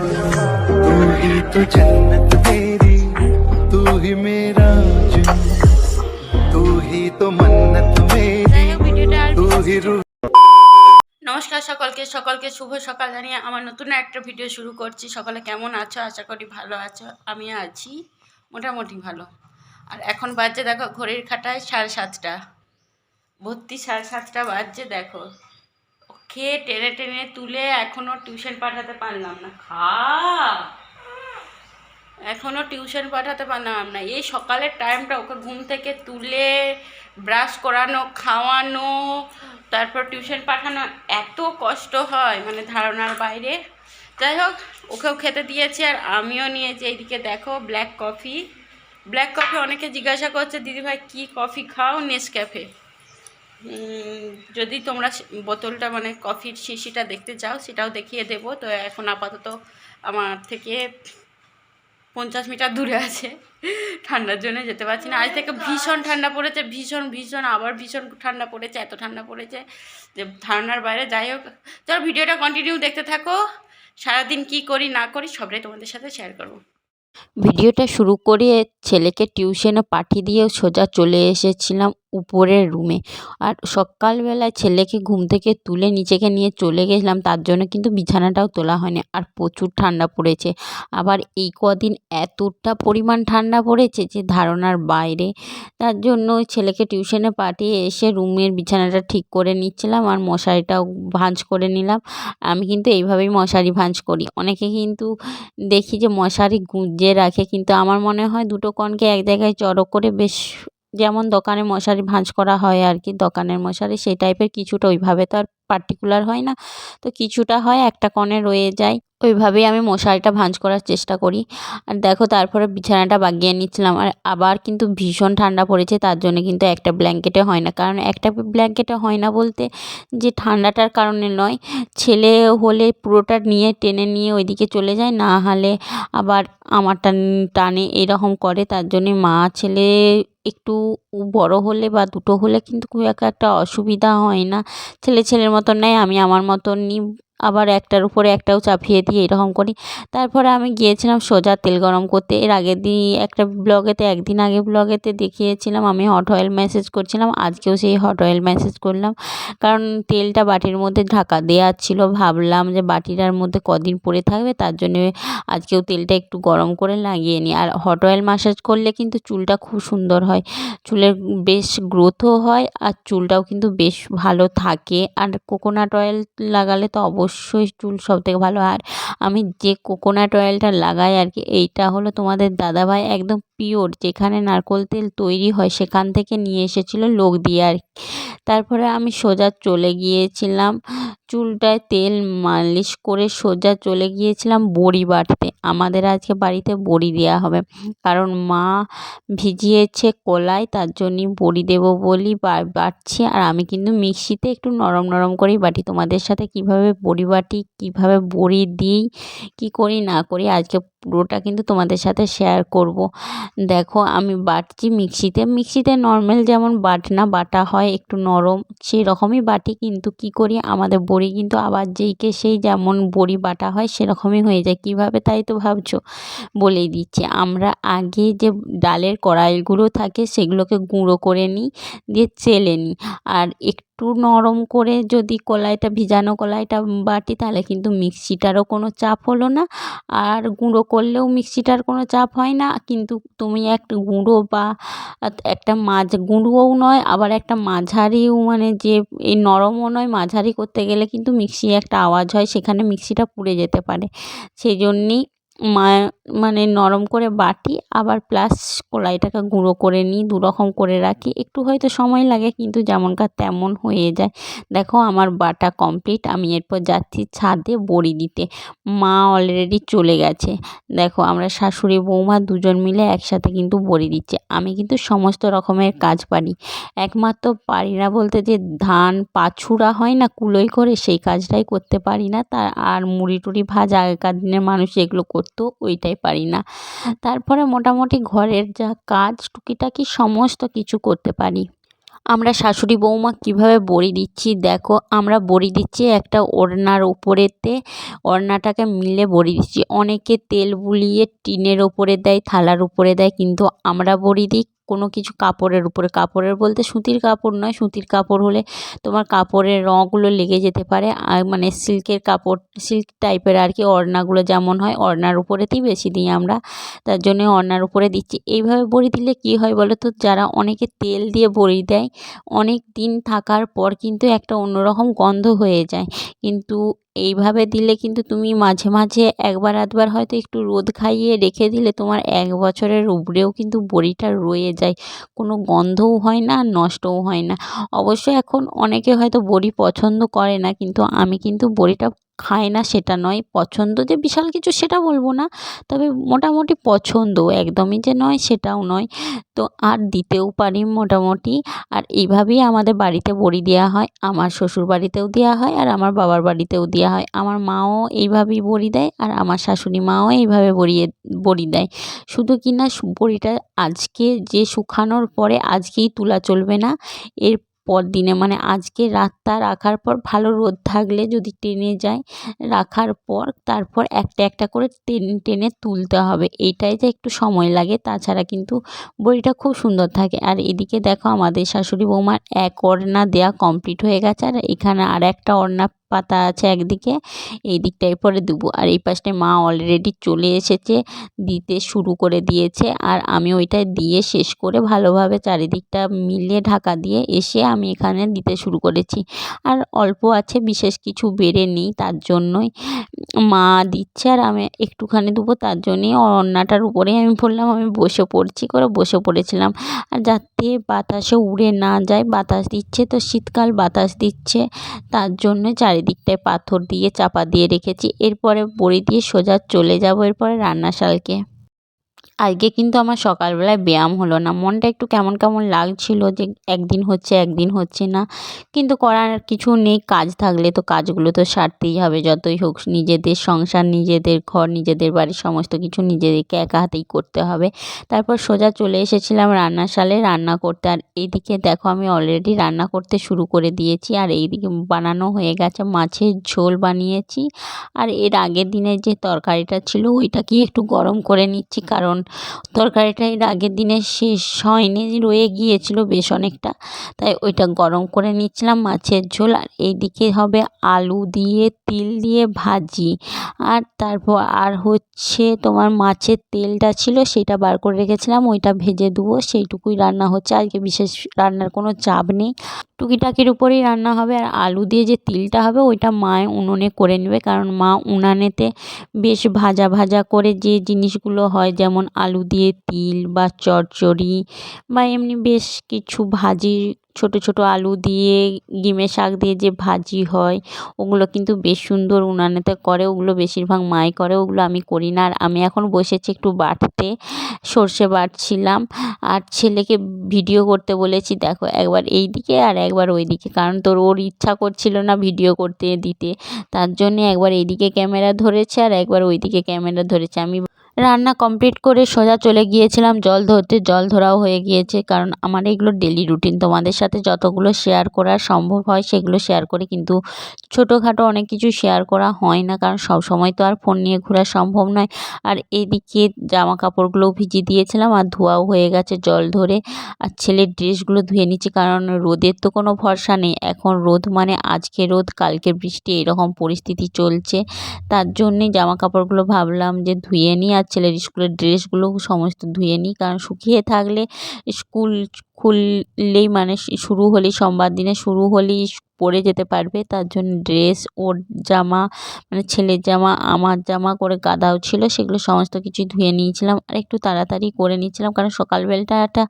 तू ही तो जन्नत मेरी तू ही मेरा जुनून तू ही तो मन्नत मेरी যাই হোক ভিডিওটা আর तू ही रूह নমস্কার সকলকে সকলকে শুভ সকাল জানিয়ে আমার নতুন একটা ভিডিও শুরু করছি সকলে কেমন আছো আশা করি ভালো আছো আমি আছি মোটামুটি ভালো আর এখন বাজছে দেখো ঘড়ির খাটায় সাড়ে সাতটা ভর্তি সাড়ে সাতটা বাজছে দেখো খেয়ে টেনে টেনে তুলে এখনও টিউশন পাঠাতে পারলাম না। খা এখনও টিউশন পাঠাতে পারলাম না। এই সকালের টাইমটা ওকে ঘুম থেকে তুলে ব্রাশ করানো, খাওয়ানো, তারপর টিউশন পাঠানো এত কষ্ট হয় মানে ধারণার বাইরে। যাই হোক, ওকেও খেতে দিয়েছি আর আমিও নিয়েছি। এইদিকে দেখো ব্ল্যাক কফি ব্ল্যাক কফি অনেকে জিজ্ঞাসা করছে, দিদিভাই, কী কফি খাও? নেসক্যাফে যদি তোমরা বোতলটা মানে কফির শিশিটা দেখতে চাও সেটাও দেখিয়ে দেবো। তো এখন আপাতত আমার থেকে পঞ্চাশ মিটার দূরে আছে। ঠান্ডার জন্য যেতে পারছি না। আজ থেকে ভীষণ ঠান্ডা পড়েছে ভীষণ ভীষণ আবার ভীষণ ঠান্ডা পড়েছে এত ঠান্ডা পড়েছে যে ধারণার বাইরে। যাই হোক চলো ভিডিওটা কন্টিনিউ দেখতে থাকো। সারাদিন কি করি না করি সবটাই তোমাদের সাথে শেয়ার করব। ভিডিওটা শুরু করে ছেলেকে টিউশনে পাঠিয়ে দিয়ে সোজা চলে এসেছিলাম উপরের রুমে আর সকালবেলায় ছেলেকে ঘুম থেকে তুলে নিচেকে নিয়ে চলে গেছিলাম, তার জন্য কিন্তু বিছানাটাও তোলা হয়নি। আর প্রচুর ঠান্ডা পড়েছে। আবার এই কদিন এতটা পরিমাণ ঠান্ডা পড়েছে যে ধারণার বাইরে। তার জন্য ছেলেকে টিউশনে পাঠিয়ে এসে রুমের বিছানাটা ঠিক করে নিচ্ছিলাম আর মশারিটাও ভাঁজ করে নিলাম। আমি কিন্তু এইভাবেই মশারি ভাঁজ করি। অনেকে কিন্তু দেখি যে মশারি গুঁজে রাখে। কিন্তু আমার মনে হয় দুটো কনকে এক জায়গায় জড়ো করে বেশ যেমন দোকানে মশারি ভাঁজ করা হয় আর কি, দোকানের মশারি সেই টাইপের কিছুটা ওইভাবে তো আর পার্টিকুলার হয় না। তো কিছুটা হয়, একটা কণে রয়ে যায়। ওইভাবেই আমি মশারিটা ভাঁজ করার চেষ্টা করি। আর দেখো তারপরে বিছানাটা বাগিয়ে নিচ্ছিলাম। আর আবার কিন্তু ভীষণ ঠান্ডা পড়েছে, তার জন্য কিন্তু একটা ব্ল্যাঙ্কেটে হয় না। কারণ একটা ব্ল্যাঙ্কেটে হয় না বলতে যে ঠান্ডাটার কারণে নয়। ছেলে হলে পুরোটা নিয়ে, টেনে নিয়ে ওইদিকে চলে যায়। না হলে আবার আমারটা টানে এরকম করে। তার জন্যে মা ছেলে একটু বড় হলে বা দুটো হলে কিন্তু খুব একটা অসুবিধা হয় না। ছেলে ছেলের মতন নেয় আমি আমার মতন নিই আবার একটার উপরে একটাও চাপিয়ে দিয়ে এরকম করি। তারপরে আমি গিয়েছিলাম সোজা তেল গরম করতে। এর আগের দিন একটা ব্লগেতে, একদিন আগে ব্লগেতে দেখিয়েছিলাম, আমি হট অয়েল ম্যাসেজ করছিলাম। আজকেও সেই হট অয়েল ম্যাসেজ করলাম। কারণ তেলটা বাটির মধ্যে ঢাকা দেওয়া ছিল। ভাবলাম যে বাটিটার মধ্যে কদিন পড়ে থাকবে, তার জন্য আজকেও তেলটা একটু গরম করে লাগিয়ে নিই। আর হট অয়েল ম্যাসাজ করলে কিন্তু চুলটা খুব সুন্দর হয়। চুলের বেশ গ্রোথও হয় আর চুলটাও কিন্তু বেশ ভালো থাকে। আর কোকোনাট অয়েল লাগালে তো অবশ্যই চুল সব থেকে ভালো। আর আমি যে কোকোনাট অয়েলটা লাগাই আর কি এইটা হলো তোমাদের দাদাভাই একদম পিওর যেখানে নারকোল তেল তৈরি হয় সেখান থেকে নিয়ে এসেছিল লোক দিয়ে আর। তারপরে আমি সোজা চলে গিয়েছিলাম, চুলটায় তেল মালিশ করে সোজা চলে গিয়েছিলাম বড়ি বাটতে। আমাদের আজকে বাড়িতে বড়ি দেওয়া হবে, কারণ মা ভিজিয়েছে কলাই তার জন্যই বড়ি দেবো বলি বাটছি। আর আমি কিন্তু মিক্সিতে একটু নরম নরম করেই বাটি, তোমাদের সাথে কীভাবে বড়ি বাটি কীভাবে বড়ি দিই, কি করি, না করি, আজকে পুরোটা কিন্তু তোমাদের সাথে শেয়ার করব। দেখো, আমি বাটছি মিক্সিতে মিক্সিতে নর্মাল যেমন বাটনা, বাটা হয়, একটু নরম সেই রকমই বাটি, কিন্তু কি করি, আমাদের বড়ি কিন্তু আবার যেইকে সেই যেমন বড়ি বাটা হয়, সেরকমই হয়ে যায়। কীভাবে, তাই তো ভাবছ? বলেই দিচ্ছি। আমরা আগে যে ডালের কড়াইগুলো থাকে, সেগুলোকে গুঁড়ো করে নিই, দিয়ে চেলে নিই। আর একটু নরম করে যদি কলাইটা ভিজানো কলাইটা বাটি, তাহলে কিন্তু মিক্সিটারও কোনো চাপ হলো না। আর গুঁড়ো করলেও মিক্সিটার কোনো চাপ হয় না। কিন্তু তুমি একটা গুঁড়ো বা একটা মাঝ গুঁড়োও নয়, আবার একটা মাঝারিও মানে যে এই নরমও নয়, মাঝারি করতে গেলে কিন্তু মিক্সি একটা আওয়াজ হয়, সেখানে মিক্সিটা পুড়ে যেতে পারে। সেই জন্যেই মা মানে নরম করে বাটি, আবার প্লাস কলাইটাকে গুঁড়ো করে নিই, দু রকম করে রাখি। একটু হয়তো সময় লাগে, কিন্তু যেমনকার তেমন হয়ে যায়। দেখো, আমার বাটা কমপ্লিট আমি এরপর যাচ্ছি ছাদে বড়ি দিতে। মা অলরেডি চলে গেছে। দেখো, আমরা শাশুড়ি, বৌমা দুজন মিলে একসাথে কিন্তু বড়ি দিচ্ছে। আমি কিন্তু সমস্ত রকমের কাজ পারি। একমাত্র পারি না বলতে যে ধান পাছুরা হয় না, কুলোই করে, সেই কাজটাই করতে পারি না। তা, আর মুড়ি টুড়ি ভাজা আগেকার দিনের মানুষ এগুলো করতো ওইটাই পারি না। তারপরে মোটামুটি ঘরের যা কাজ, টুকিটাকি সমস্ত কিছু করতে পারি। আমরা শাশুড়ি বৌমা কীভাবে বড়ি দিচ্ছি? দেখো, আমরা বড়ি দিচ্ছি একটা ওড়নার উপরেতে। ওড়নাটাকে মিলে বড়ি দিচ্ছি। অনেকে তেল বুলিয়ে টিনের ওপরে দেয়, থালার উপরে দেয়, কিন্তু আমরা বড়ি দিই কোনো কিছু কাপড়ের উপরে। কাপড়ের বলতে সুতির কাপড় নয়, সুতির কাপড় হলে তোমার কাপড়ের রঙগুলো লেগে যেতে পারে। আর মানে সিল্কের কাপড়, সিল্ক টাইপের আর কি ওড়নাগুলো যেমন হয় ওড়নার উপরেতেই বেশি দিই আমরা। তার জন্য ওড়নার উপরে দিচ্ছি। এইভাবে বড়ি দিলে কী হয় বলো তো? যারা অনেকে তেল দিয়ে বড়ি দেয়, অনেক দিন থাকার পর কিন্তু একটা অন্যরকম গন্ধ হয়ে যায়। কিন্তু এইভাবে দিলে কিন্তু তুমি মাঝে মাঝে একবার, আধবার হয়তো একটু রোদ খাইয়ে রেখে দিলে তোমার এক বছরের উপরেও কিন্তু বড়িটা রয়ে যায়। কোনো গন্ধও হয় না, নষ্টও হয় না। অবশ্য এখন অনেকে হয়তো বড়ি পছন্দ করে না, কিন্তু আমি কিন্তু বড়িটা খাই না সেটা নয়, পছন্দ যে বিশাল কিছু সেটা বলব না, তবে মোটামুটি পছন্দ, একদমই যে নয় সেটাও নয়। তো আর দিতেও পারি মোটামুটি, আর এইভাবেই আমাদের বাড়িতে বড়ি দেওয়া হয়, আমার শ্বশুর বাড়িতেও দেওয়া হয়, আর আমার বাবার বাড়িতেও দেওয়া হয়। আমার মাও এইভাবেই বড়ি দেয়, আর আমার শাশুড়ি মাও এইভাবে বড়িয়ে, বড়ি দেয়। শুধু কি না, বড়িটা আজকে যে শুকানোর পরে আজকেই তোলা চলবে না, এর পর দিনে মানে আজকে রাতটা রাখার পর ভালো রোদ থাকলে যদি টেনে যায় রাখার পর তারপর একটা একটা করে টেনে টেনে তুলতে হবে। এইটাই যে একটু সময় লাগে তাছাড়া কিন্তু বড়িটা খুব সুন্দর থাকে। আর এদিকে দেখো আমাদের শাশুড়ি বৌমার এক ওড়না দেয়া কমপ্লিট হয়ে গেছে। আর এখানে আর একটা ওড়না পাতা আছে একদিকে, এই দিকটায় পরে দেবো। আর এই পাশটায় মা অলরেডি চলে এসেছে, দিতে শুরু করে দিয়েছে। আর আমি ওইটা দিয়ে শেষ করে ভালোভাবে চারিদিকটা মিলিয়ে ঢাকা দিয়ে এসে আমি এখানে দিতে শুরু করেছি। আর অল্প আছে, বিশেষ কিছু বেড়ে নেই, তার জন্যই মা দিচ্ছে। আর আমি একটুখানি দেবো, তার জন্যই ওড়নাটার উপরেই আমি বললাম আমি বসে পড়ছি করে বসে পড়েছিলাম। আর যাতে বাতাসে উড়ে না যায়, বাতাস দিচ্ছে তো শীতকাল বাতাস দিচ্ছে, তার জন্য চারিদিকটায় পাথর দিয়ে চাপা দিয়ে রেখেছি। এরপরে বড়ি দিয়ে সোজা চলে যাব। এরপরে রান্নাশালকে। আজকে কিন্তু আমার সকালবেলায় ব্যায়াম হলো না। মনটা একটু কেমন কেমন লাগছিল যে একদিন হচ্ছে একদিন হচ্ছে না। কিন্তু করার কিছু নেই, কাজ থাকলে তো কাজগুলো তো সারতেই হবে। যতই হোক নিজেদের সংসার, নিজেদের ঘর, নিজেদের বাড়ির সমস্ত কিছু নিজেদেরকে একা হাতেই করতে হবে। তারপর সোজা চলে এসেছিলাম রান্নাশালে রান্না করতে। আর এইদিকে দেখো আমি অলরেডি রান্না করতে শুরু করে দিয়েছি। আর এইদিকে বানানো হয়ে গেছে মাছের ঝোল বানিয়েছি। আর এর আগের দিনের যে তরকারিটা ছিল ওইটাকেই একটু গরম করে নিচ্ছি। কারণ তরকারিটা এর আগের দিনে শেষ হয়নি, রয়ে গিয়েছিল বেশ অনেকটা। তাই ওইটা গরম করে নিচ্ছিলাম মাছের ঝোল, আর এইদিকে হবে আলু দিয়ে, তিল দিয়ে ভাজি। আর তারপর আর হচ্ছে তোমার মাছের তেলটা ছিল সেটা বার করে রেখেছিলাম, ওইটা ভেজে দেবো, সেইটুকুই রান্না হচ্ছে। আজকে বিশেষ রান্নার কোনো চাপ নেই। টুকিটাকির উপরেই রান্না হবে, আর আলু দিয়ে যে তিলটা হবে, ওইটা মায় উনুনে করে নেবে, কারণ মা উনানেতে বেশ ভাজা ভাজা করে যে জিনিসগুলো হয়, যেমন আলু দিয়ে তিল বা চচ্চড়ি বা এমনি বেশ কিছু ভাজি, ছোটো ছোটো আলু দিয়ে, ডিমের শাক দিয়ে যে ভাজি হয়, ওগুলো কিন্তু বেশ সুন্দর উনানেতে করে, ওগুলো বেশিরভাগ মাই করে, ওগুলো আমি করি না। আর আমি এখন বসেছি একটু বাটতে সর্ষে বাটছিলাম। আর ছেলেকে ভিডিও করতে বলেছি, দেখো, একবার এই দিকে আর একবার ওই দিকে কারণ তোর, ওর ইচ্ছা করছিল না ভিডিও করতে দিতে। তার জন্যে একবার এইদিকে ক্যামেরা ধরেছে আর একবার ওইদিকে ক্যামেরা ধরেছে। আমি রান্না কমপ্লিট করে সোজা চলে গিয়েছিলাম, জল ধরতে। জল ধরাও হয়ে গিয়েছে, কারণ আমার এগুলো ডেলি রুটিন তোমাদের সাথে যতগুলো শেয়ার করা সম্ভব হয়, সেগুলো শেয়ার করে। কিন্তু ছোটোখাটো অনেক কিছু শেয়ার করা হয় না, কারণ সব সময় তো আর ফোন নিয়ে ঘোরা সম্ভব নয়। আর এদিকে জামা কাপড়গুলোও ভিজিয়ে দিয়েছিলাম, আর ধোয়াও হয়ে গেছে জল ধরে। আর ছেলের ড্রেসগুলো ধুয়ে নিচ্ছি, কারণ রোদের তো কোনো ভরসা নেই। এখন রোদ মানে আজকে রোদ, কালকে বৃষ্টি, এরকম পরিস্থিতি চলছে। তার জন্যে জামা কাপড়গুলো ভাবলাম যে ধুয়ে নিই, আর ছেলের স্কুলের ড্রেসগুলো সমস্ত ধুয়ে নিই কারণ শুকিয়ে থাকলে স্কুল খুললেই মানে শুরু হলেই সোমবার দিনে শুরু হলেই পরে যেতে পারবে। তার জন্য ড্রেস, ওর জামা মানে ছেলের জামা, আমার জামা করে গাদাও ছিল, সেগুলো সমস্ত কিছু ধুয়ে নিয়েছিলাম। আর একটু তাড়াতাড়ি করে নিয়েছিলাম, কারণ সকালবেলাটা একটা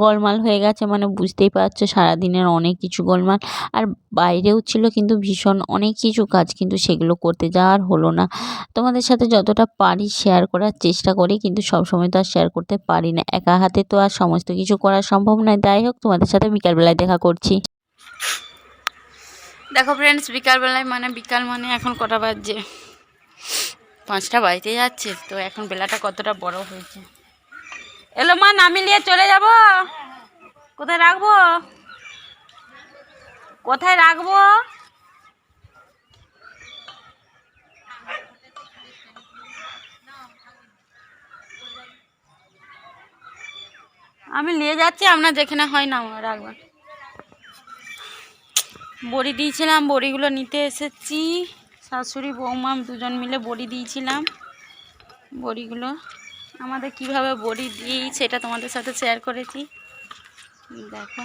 গোলমাল হয়ে গেছে মানে বুঝতেই পারছ সারাদিনের অনেক কিছু গোলমাল। আর বাইরেও ছিল কিন্তু ভীষণ অনেক কিছু কাজ, কিন্তু সেগুলো করতে যাওয়ার হলো না। তোমাদের সাথে যতটা পারি শেয়ার করার চেষ্টা করি, কিন্তু সবসময় তো আর শেয়ার করতে পারি না। একা হাতে তো আর সমস্ত কিছু করা সম্ভব নয়। যাই হোক, তোমাদের সাথে বিকালবেলায় দেখা করছি। দেখো ফ্রেন্ডস বিকালবেলায় মানে বিকাল মানে এখন কটা বাজছে? পাঁচটা বাড়িতে যাচ্ছে, তো এখন বেলাটা কতটা বড় হয়েছে। এলো মা নামি নিয়ে চলে যাব। কোথায় রাখব? কোথায় রাখব? আমি নিয়ে যাচ্ছি, আপনার যেখানে হয় না রাখবেন বড়ি দিয়েছিলাম, বড়িগুলো নিতে এসেছি। শাশুড়ি, বৌমা দুজন মিলে বড়ি দিয়েছিলাম, বড়িগুলো। আমাদের কীভাবে বড়ি দিই সেটা তোমাদের সাথে শেয়ার করেছি। দেখো।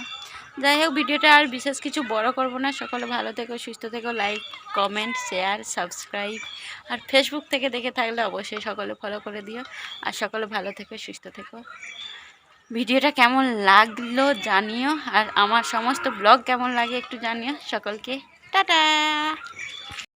যাই হোক, ভিডিওটা আর বিশেষ কিছু বড় করব না। সকলে ভালো থেকো, সুস্থ থেকো লাইক কমেন্ট শেয়ার সাবস্ক্রাইব আর ফেসবুক থেকে দেখে থাকলে অবশ্যই সকলে ফলো করে দিও। আর সকলে ভালো থেকো, সুস্থ থেকো। ভিডিওটা কেমন লাগল জানিও আর আমার সমস্ত ব্লগ কেমন লাগে একটু জানিও সকলকে। টাটা!